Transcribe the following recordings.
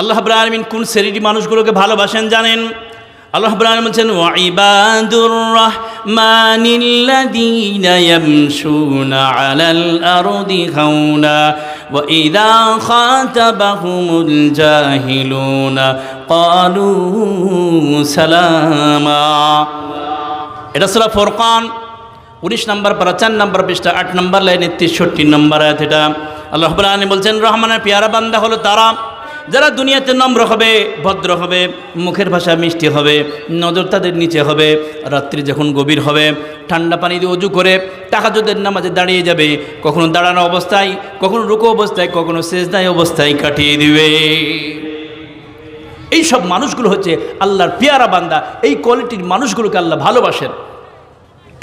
আল্লাহ রাব্বুল কোন শ্রেণির মানুষগুলোকে ভালোবাসেন জানেন? আল্লাহ আলামিন বলছেন ওয়াইবাদুর রহমানিল্লাযীনা ইয়ামশুনা আলাল আরদি ওয়া ইযা খাতাবাহুমুল জাহিলুনা ক্বালু সালামা। এটা সূরা ফুরকান, উনিশ নম্বর পারা নম্বর পৃষ্ঠা, আট নম্বর লাইনের তেষট্টি নম্বর আয়াত এটা। আল্লাহ বলছেন, রহমানের পেয়ারা বান্দা হলো তারা যারা দুনিয়াতে নম্র হবে, ভদ্র হবে, মুখের ভাষা মিষ্টি হবে, নজর তাদের নিচে হবে, রাত্রি যখন গভীর হবে, ঠান্ডা পানি দিয়ে অজু করে টাকাজোদের নামাজে দাঁড়িয়ে যাবে, কখনো দাঁড়ানো অবস্থায়, কখনো রুকো অবস্থায়, কখনো শেষদায় অবস্থায় কাটিয়ে দিবে। এই সব মানুষগুলো হচ্ছে আল্লাহর পেয়ারা বান্দা, এই কোয়ালিটির মানুষগুলোকে আল্লাহ ভালোবাসেন।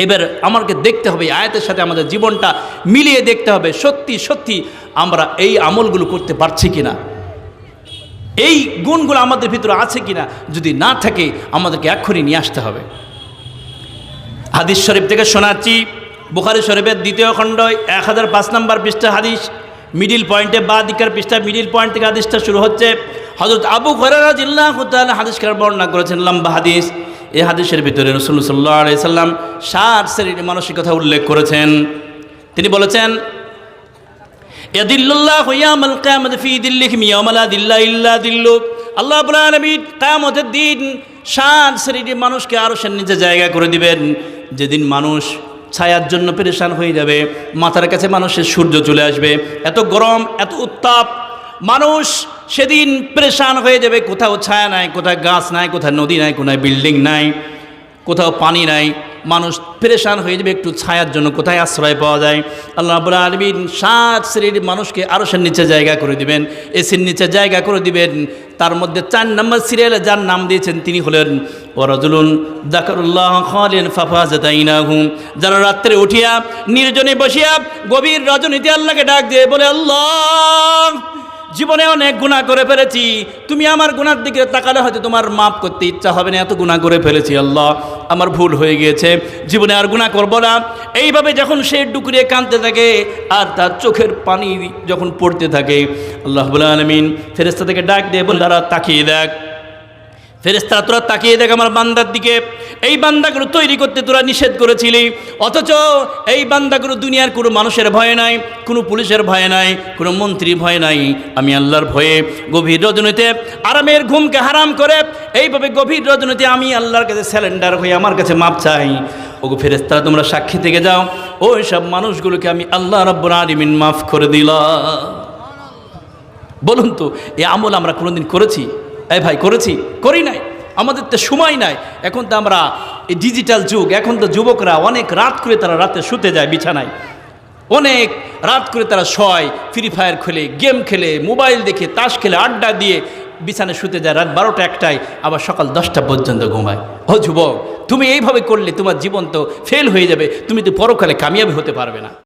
এবার আমাকে দেখতে হবে আয়াতের সাথে আমাদের জীবনটা মিলিয়ে দেখতে হবে, সত্যি সত্যি আমরা এই আমলগুলো করতে পারছি কিনা। এই গুণগুলো আমাদের ভিতরে আছে কিনা যদি না থাকে, আমাদেরকে এক্ষুনি নিয়ে আসতে হবে। হাদিস শরীফ থেকে শোনাচ্ছি, বুখারি শরীফের দ্বিতীয় খণ্ড, এক হাজার পাঁচ নম্বর পৃষ্ঠা হাদিস মিডিল পয়েন্টে বা দিকের পৃষ্ঠা মিডিল পয়েন্ট থেকে হাদিসটা শুরু হচ্ছে। হজরত আবু জিল্লাহ হাদিস খার বর্ণনা করেছেন, লম্বা হাদিস। এই হাদিসের ভিতরে রসুল সাল্লাহ সাল্লাম ষাট শ্রেণির মানসিক কথা উল্লেখ করেছেন। তিনি বলেছেন ফি দিল্লা আল্লাহ দিন মানুষকে আরও সে নিচে জায়গা করে দিবেন। যেদিন মানুষ ছায়ার জন্য পেরেশান হয়ে যাবে, মাথার কাছে মানুষের সূর্য চলে আসবে, এত গরম, এত উত্তাপ, মানুষ সেদিন পেরেশান হয়ে যাবে, কোথাও ছায়া নাই, কোথাও গাছ নাই, কোথাও নদী নাই কোথায় বিল্ডিং নাই, কোথাও পানি নাই। মানুষ পেরেশান হয়ে যাবে, একটু ছায়ার জন্য। কোথায় আশ্রয় পাওয়া যায়? আল্লাহ রাব্বুল আলমিন সাত শ্রেণির মানুষকে আরও সে নিচে জায়গা করে দিবেন। এসির নিচে জায়গা করে দিবেন। তার মধ্যে চার নম্বর সিরিয়ালে যার নাম দিয়েছেন তিনি হলেন ওরাজুলুন জাকারুল্লাহ খালেন ফাফাজাতাইনাহুম যারা রাত্রে উঠিয়া, নির্জনে বসিয়া গভীর রজনীতে আল্লাহকে ডাক দিয়ে বলে, আল্লাহ জীবনে অনেক গুণা করে ফেলেছি। তুমি আমার গুণার দিকে তাকালে হয়তো তোমার মাফ করতে ইচ্ছা হবে না। এত গুণা করে ফেলেছি আল্লাহ, আমার ভুল হয়ে গিয়েছে। জীবনে আর গুণা করব না। এইভাবে যখন সে ডুকরিয়ে কাঁদতে থাকে আর তার চোখের পানি যখন পড়তে থাকে, আল্লাহ আলমিন ফেরেস্তা থেকে ডাক দিয়ে বলে তারা তাকিয়ে দেখ। ফেরেস্তা তোরা তাকিয়ে দেখ আমার বান্দার দিকে। এই বান্দাগুলো তৈরি করতে তোরা নিষেধ করেছিলি। অথচ এই বান্দাগুলো দুনিয়ার কোনো মানুষের ভয় নাই, কোনো পুলিশের ভয় নাই, কোনো মন্ত্রীর ভয় নাই। আমি আল্লাহর ভয়ে গভীর রজনীতে আরামের ঘুমকে হারাম করে এইভাবে গভীর রজনীতে আমি আল্লাহর কাছে স্যালেন্ডার হয়ে আমার কাছে মাপ চাই। ওগো ফেরেস্তারা তোমরা সাক্ষী থেকে যাও। ওই সব মানুষগুলোকে আমি আল্লাহ রব্বুর আলিমিন মাফ করে দিলাম। বলুন তো এই আমল আমরা কোনোদিন করেছি? এই ভাই, করেছি, করি নাই। আমাদের তো সময় নাই। এখন তো আমরা এই ডিজিটাল যুগ, এখন তো যুবকরা অনেক রাত করে তারা রাতে শুতে যায় বিছানায়। অনেক রাত করে তারা শয় ফ্রি ফায়ার খেলে গেম খেলে মোবাইল দেখে, তাস খেলে, আড্ডা দিয়ে বিছানায় শুতে যায়। রাত বারোটা একটায়, আবার সকাল দশটা পর্যন্ত ঘুমায়। ও যুবক, তুমি এইভাবে করলে তোমার জীবন তো ফেল হয়ে যাবে। তুমি তো পরকালে কামিয়াবি হতে পারবে না।